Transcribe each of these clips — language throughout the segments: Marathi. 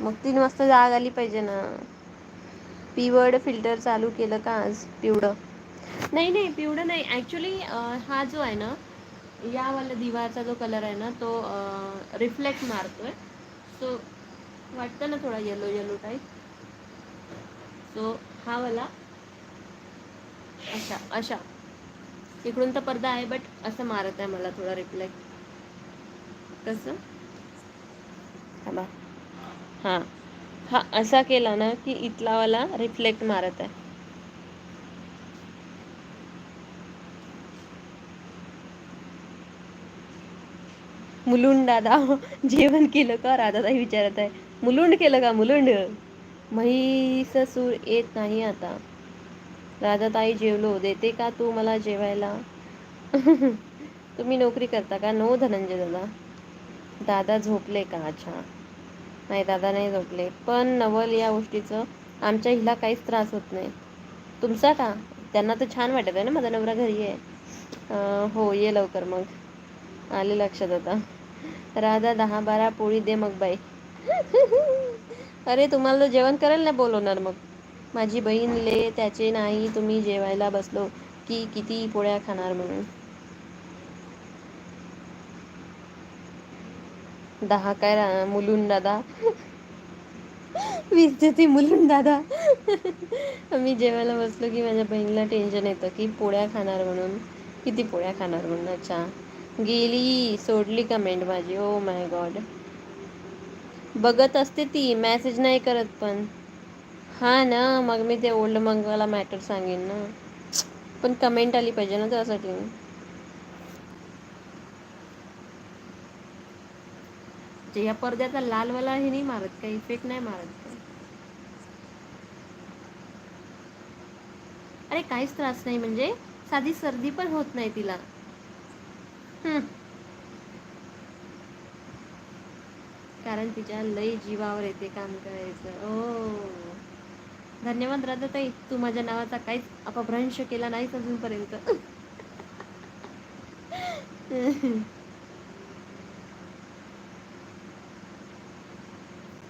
मग तीन वाजता जाग आली पाहिजे ना. पीवर्ड फिल्टर चालू केलं का आज? पिवडं नाही नाही पिवळं नाही. ऍक्च्युली हा जो आहे ना यावाला दिवाचा जो कलर आहे ना तो रिफ्लेक्ट मारतोय. सो वाटतं ना थोडा येलो येलो टाईप सो हा वाला अशा अशा. इकडून तर पडदा आहे बट असं मारत आहे मला थोडा रिफ्लेक्ट कसं? हा हां. हा असा केला ना की इथलावाला रिफ्लेक्ट मारत आहे. मुलुंड दादा जेवण केलं का? राधाताई विचारत आहे. मुलुंड केलं का? मुलुंड? म्हैस सूर येत नाही आता. राधाताई जेवलो देते का तू मला जेवायला? तुम्ही नोकरी करता का? नो धनंजय दादा. दादा झोपले का? अच्छा. नाही दादा नाही झोपले पण नवल या गोष्टीचं आमच्या हिला काहीच त्रास होत नाही. तुमचा का? त्यांना तर छान वाटत आहे ना माझा नवरा घरी आहे. हो ये लवकर मग. आले लक्षात आता. राधा दहा बारा पोळी दे मग बाई. अरे तुम्हाला जेवण करायला नाही बोलवणार मग. माझी बहीण ले त्याचे नाही तुम्ही जेवायला बसलो की किती पोळ्या खाणार म्हणून. दहा काय मुलून दादा वीस ती मुलून दादा मी जेवायला बसलो की माझ्या बहिणीला टेन्शन येतं की पोळ्या खाणार म्हणून. किती पोळ्या खाणार म्हणून? अच्छा. गेली सोडली कमेंट माझी. ओ माय गॉड बघत असते ती मॅसेज नाही करत पण. हा ना मग मी ते ओल्ड मंगवाला मॅटर सांगेन ना. पण कमेंट आली पाहिजे ना त्यासाठी. म्हणजे या पडद्याचा लालवाला हे नाही मारत काही इफेक्ट नाही मारत. अरे काहीच त्रास नाही म्हणजे साधी सर्दी पण होत नाही तिला. कारण तिच्या लय जीवावर येते काम करायचं. हो धन्यवाद राधा ताई तू माझ्या नावाचा काहीच अपभ्रंश केला नाहीच अजूनपर्यंत.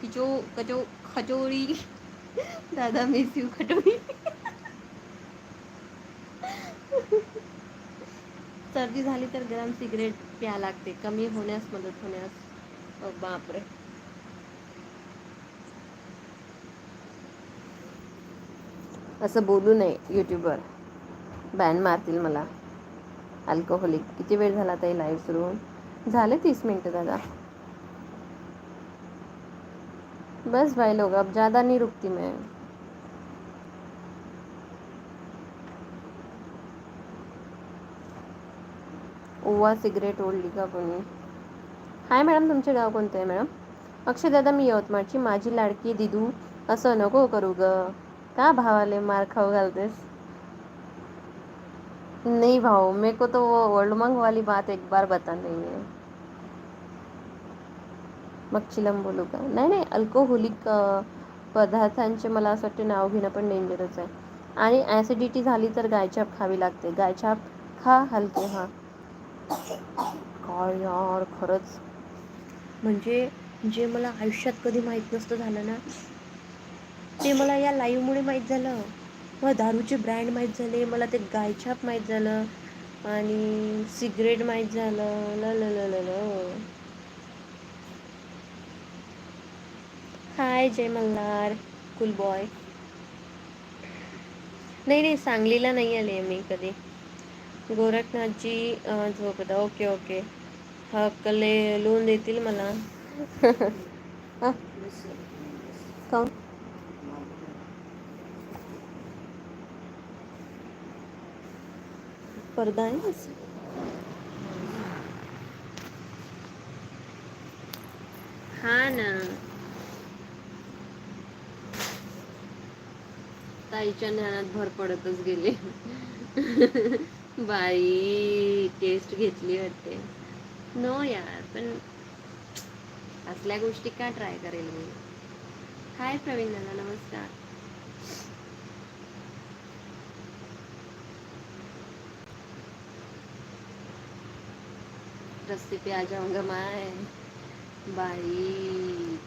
किचो कचो खचोरी दादा मेसिव खटोरी सर्दी झाली तर गरम सिगरेट प्या लागते. कमी होण्यास मदत होण्यास. बापरे. असं बोलू नये यूट्यूबवर बॅन मारतील मला. अल्कोहोलिक किती वेळ झाला ताई लाईव्ह सुरू होऊन? झाले तीस मिनटं दादा. बस भाई लोग अब ज़्यादा नहीं रुकती मैं। ओवा सिगरेट ओढली का कोणी। हाय मॅडम तुमचे गाव कोणतं आहे मॅडम? अक्षय दादा मी यवतमाळची. माझी लाडकी दिदू असं नको करू ग. का भावाले मार खाऊ घालतेस? नहीं भाऊ मेरे को तो वो ओल्ड मंग वाली बात एक बार बता नहीं है। मग चिलम बोलू का? नाही नाही अल्कोहोलिक पदार्थांचे मला असं वाटतं नाव घेणं पण डेंजरच आहे. आणि ॲसिडिटी झाली तर गायछाप खावी लागते. गायछाप खा हलके हा. काय यार खरंच. म्हणजे जे मला आयुष्यात कधी माहीत नसतं झालं ना ते मला या लाईव्हमुळे माहीत झालं. मला दारूचे ब्रँड माहीत झाले मला ते गायछाप माहीत झालं आणि सिगरेट माहीत झालं. ल ल ल ल. हाय जय मल्हार. कुल बॉय नाही नाही सांगलीला नाही आले मी कधी. गोरखनाथजी झोपदा ओके ओके. हकले लोन देतील मला. काऊन? पडदा आहे हा ना. ताईच्या ज्ञानात भर पडतच गेले. बाई टेस्ट घेतली वाटते. नो यार पण असल्या गोष्टी का ट्राय करेल मी? हाय प्रवीण दादा नमस्कार. रस्ते पे आ जाऊंगा मैं बाई.